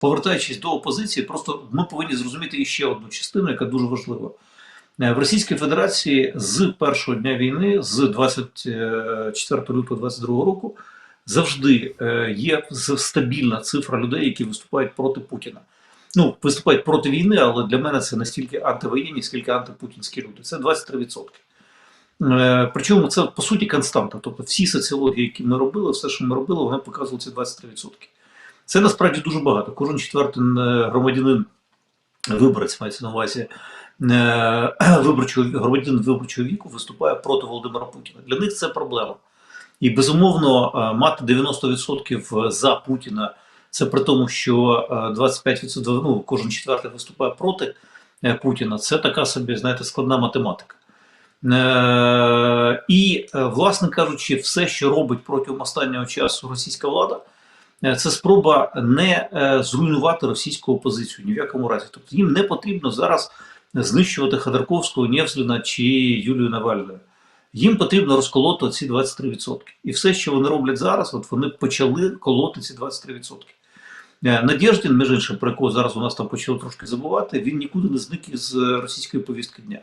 повертаючись до опозиції, просто ми повинні зрозуміти іще одну частину, яка дуже важлива. Е, В Російській Федерації з першого дня війни, з 24 лютого 22 року, завжди е, є стабільна цифра людей, які виступають проти Путіна. Ну, виступають проти війни, але для мене це настільки антивоєнні, скільки антипутінські люди. Це 23%. Е, Причому це по суті константа. Тобто всі соціології, які ми робили, все, що ми робили, вони показували ці 23%. Це насправді дуже багато. Кожен четвертий е, громадянин, виборець мається на увазі е, виборчого громадянин виборчого віку виступає проти Володимира Путіна. Для них це проблема. І безумовно е, мати 90% за Путіна. Це при тому, що е, 25% ну, кожен четвертий виступає проти Путіна. Це така собі, знаєте, складна математика. І, власне кажучи, все, що робить протягом останнього часу російська влада, це спроба не е, зруйнувати російську опозицію ні в якому разі. Тобто їм не потрібно зараз знищувати Ходорковського, Невзліна чи Юлію Навальну. Їм потрібно розколоти ці 23%. І все, що вони роблять зараз, от вони почали колоти ці 23%. Е, Надєждін, між іншим, про якого зараз у нас там почали трошки забувати, він нікуди не зник із е, російської повістки дня.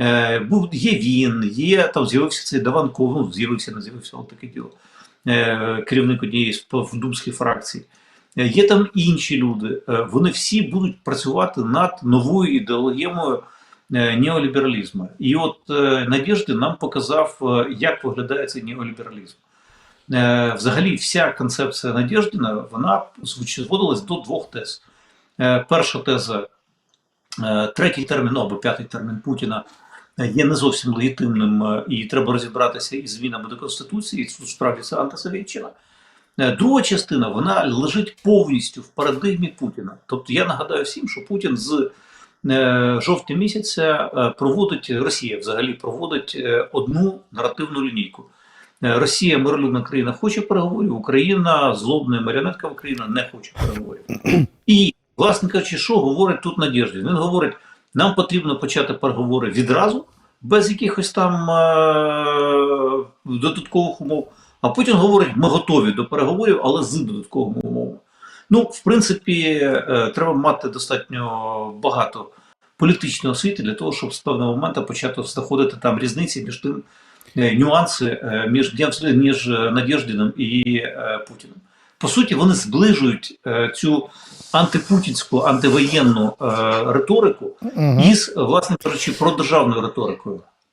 Е, Був, є він, є там з'явився цей Даванков, ну з'явився, не з'явився, але таке діло. Е, Керівник однієї з думських фракцій. Е, Є там інші люди. Е, Вони всі будуть працювати над новою ідеологією неолібералізму. І от Надєждин нам показав, як виглядає цей неолібералізм. Взагалі, вся концепція Надєждина вона зводилась до двох тез. Перша теза, третій термін або п'ятий термін Путіна є не зовсім легітимним, е, і треба розібратися із змінами до Конституції. Тут справді це антисовєтчина. Е, Друга частина вона лежить повністю в парадигмі Путіна. Тобто я нагадаю всім, що Путін з е, жовтня місяця е, проводить Росія взагалі проводить е, одну наративну лінійку. Е, Росія миролюбна країна хоче переговорів, Україна злобна маріонетка Україна не хоче переговорів. І, власне кажучи, що говорить тут Надєждін? Він говорить, нам потрібно почати переговори відразу, без якихось там е- додаткових умов. А Путін говорить, ми готові до переговорів, але з додатковими умовами. Ну, в принципі, е, треба мати достатньо багато політичної освіти для того, щоб з певного моменту почати знаходити там різниці між тим, е, нюанси між, між Надєждіном і Путіним. По суті, вони зближують е, цю антипутінську, антивоєнну е, риторику із, власне кажучи, продержавною риторикою.